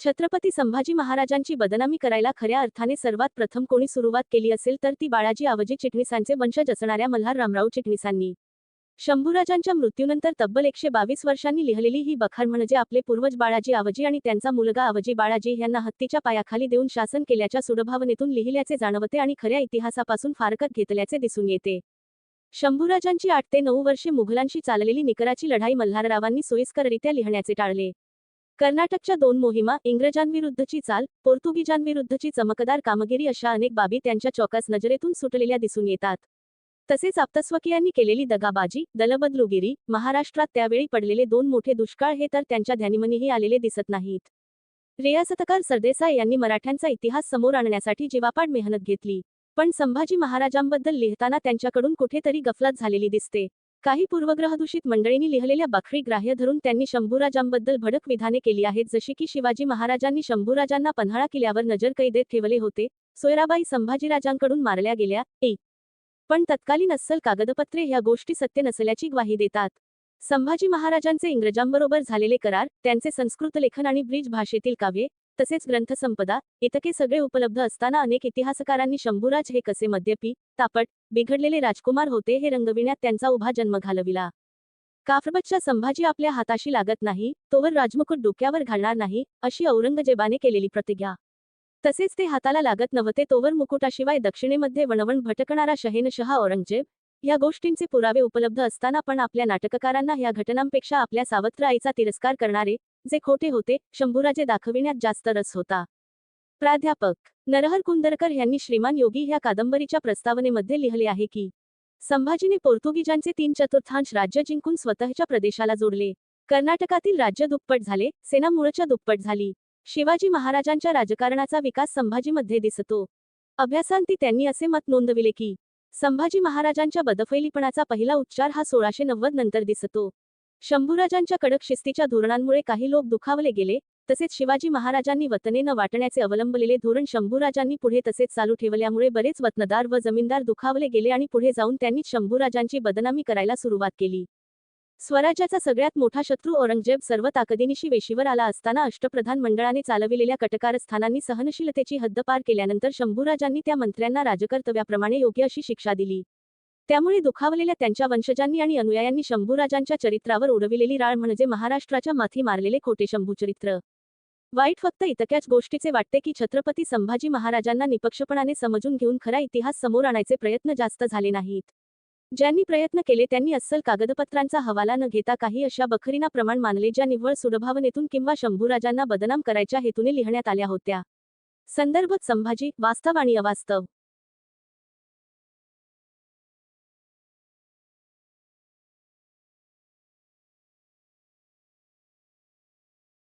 छत्रपती संभाजी महाराजांची बदनामी करायला खऱ्या अर्थाने सर्वात प्रथम कोणी सुरुवात केली असेल तर ती बाळाजी आवाजी चिटणीसांचे वंशज असणाऱ्या मल्हार रामराव चिटणीसांनी. शंभूराजांच्या मृत्यूनंतर तब्बल एकशे बावीस वर्षांनी लिहिलेली ही बखार म्हणजे आपले पूर्वज बाळाजी आवजी आणि त्यांचा मुलगा आवजी बाळाजी यांना हत्तीच्या पायाखाली देऊन शासन केल्याच्या सुडभावनेतून लिहिल्याचे जाणवते आणि खऱ्या इतिहासापासून फारकत घेतल्याचे दिसून येते. शंभूराजांची आठ ते नऊ वर्षे मुघलांशी चाललेली निकराची लढाई मल्हाररावांनी सोयीस्कररित्या लिहिण्याचे टाळले. कर्नाटकच्या दोन मोहिमा इंग्रजांविरुद्धची चाल पोर्तुगीजांविरुद्धची चमकदार कामगिरी अशा अनेक बाबी त्यांच्या चौकास नजरेतून सुटलेल्या दिसून येतात. तसेच आप्तस्वकीयांनी केलेली दगाबाजी दलबदलुगिरी महाराष्ट्रात त्यावेळी पडलेले दोन मोठे दुष्काळ हे तर त्यांच्या ध्यानीमनीही आलेले दिसत नाहीत. रियासतकार सरदेसाई यांनी मराठ्यांचा इतिहास समोर आणण्यासाठी जीवापाड मेहनत घेतली. पण संभाजी महाराजांबद्दल लिहिताना त्यांच्याकडून कुठेतरी गफलत झालेली दिसते. काही पूर्वग्रहदूषित मंडळींनी लिहिलेल्या बखरी ग्राह्य धरून त्यांनी शंभूराजांबद्दल भडक विधाने केली आहेत जशी की शिवाजी महाराजांनी शंभूराजांना पन्हाळा किल्ल्यावर नजरकैदेत ठेवले होते सोयराबाई संभाजीराजांकडून मारल्या गेल्या ए. पण तत्कालीन अस्सल कागदपत्रे ह्या गोष्टी सत्य नसल्याची ग्वाही देतात. संभाजी महाराजांचे इंग्रजांबरोबर झालेले करार त्यांचे संस्कृत लेखन आणि ब्रिज भाषेतील काव्ये तसेच ग्रंथसंपदा इतके सगळे उपलब्ध असताना अनेक इतिहासकारांनी शंभूराज हे कसे मद्यपी तापट बिघडलेले राजकुमार होते हे रंगविण्यात त्यांचा उभा जन्म घालविला. काफरबतच्या संभाजी आपल्या हाताशी लागत नाही तोवर राजमुकुट डोक्यावर घालणार नाही अशी औरंगजेबाने केलेली प्रतिज्ञा. तसेच ते हाताला लागत नव्हते तोवर मुकुटाशिवाय दक्षिणेमध्ये वणवण भटकणारा शहेनशहा औरंगजेब या गोष्टींचे पुरावे उपलब्ध असताना पण आपल्या नाटककारांना या घटनांपेक्षा आपल्या सावत्र आईचा तिरस्कार करणारे जे खोटे होते शंभूराजे दाखविण्यात जास्त रस होता. प्राध्यापक नरहर कुंदरकर यांनी श्रीमान योगी ह्या कादंबरीच्या प्रस्तावनेमध्ये लिहिले आहे की संभाजीने पोर्तुगीजांचे तीन चतुर्थांश राज्य जिंकून स्वतःच्या प्रदेशाला जोडले. कर्नाटकातील राज्य दुप्पट झाले सेना मूळच्या दुप्पट झाली. शिवाजी महाराजांच्या राजकारणाचा विकास संभाजीमध्ये दिसतो. अभ्यासांती त्यांनी असे मत नोंदविले की संभाजी महाराजांच्या बदफैलीपणाचा पहिला उच्चार हा सोळाशे नव्वद नंतर दिसतो. शंभूराजांच्या कडक शिस्तीच्या धोरणांमुळे काही लोक दुखावले गेले तसेच शिवाजी महाराजांनी वतने न वाटण्याचे अवलंबलेले धोरण शंभूराजांनी पुढे तसेच चालू ठेवल्यामुळे बरेच वतनदार व जमीनदार दुखावले गेले आणि पुढे जाऊन त्यांनीच शंभूराजांची बदनामी करायला सुरुवात केली. स्वराज्याचा सगळ्यात मोठा शत्रू औरंगजेब सर्व ताकदीनिशी वेशीवर आला असताना अष्टप्रधान मंडळाने चालविलेल्या कटकारस्थानांनी सहनशीलतेची हद्द पार केल्यानंतर शंभूराजांनी त्या मंत्र्यांना राजकर्तव्याप्रमाणे योग्य अशी शिक्षा दिली. त्यामुळे दुखावलेल्या त्यांच्या वंशजांनी आणि अनुयायांनी शंभूराजांच्या चरित्रावर उडविलेली राळ म्हणजे महाराष्ट्राच्या माथी मारलेले खोटे शंभूचरित्र वाईट फक्त इतक्याच गोष्टीचे वाटते की छत्रपती संभाजी महाराजांना निपक्षपणाने समजून घेऊन खरा इतिहास समोर आणायचे प्रयत्न जास्त झाले नाहीत. ज्यांनी प्रयत्न केले त्यांनी अस्सल कागदपत्रांचा हवाला न घेता काही अशा बखरीना प्रमाण मानले ज्या निव्वळ सुडभावनेतून किंवा शंभूराजांना बदनाम करायच्या हेतूने लिहिण्यात आल्या होत्या. संदर्भ संभाजी वास्तव आणि अवास्तव.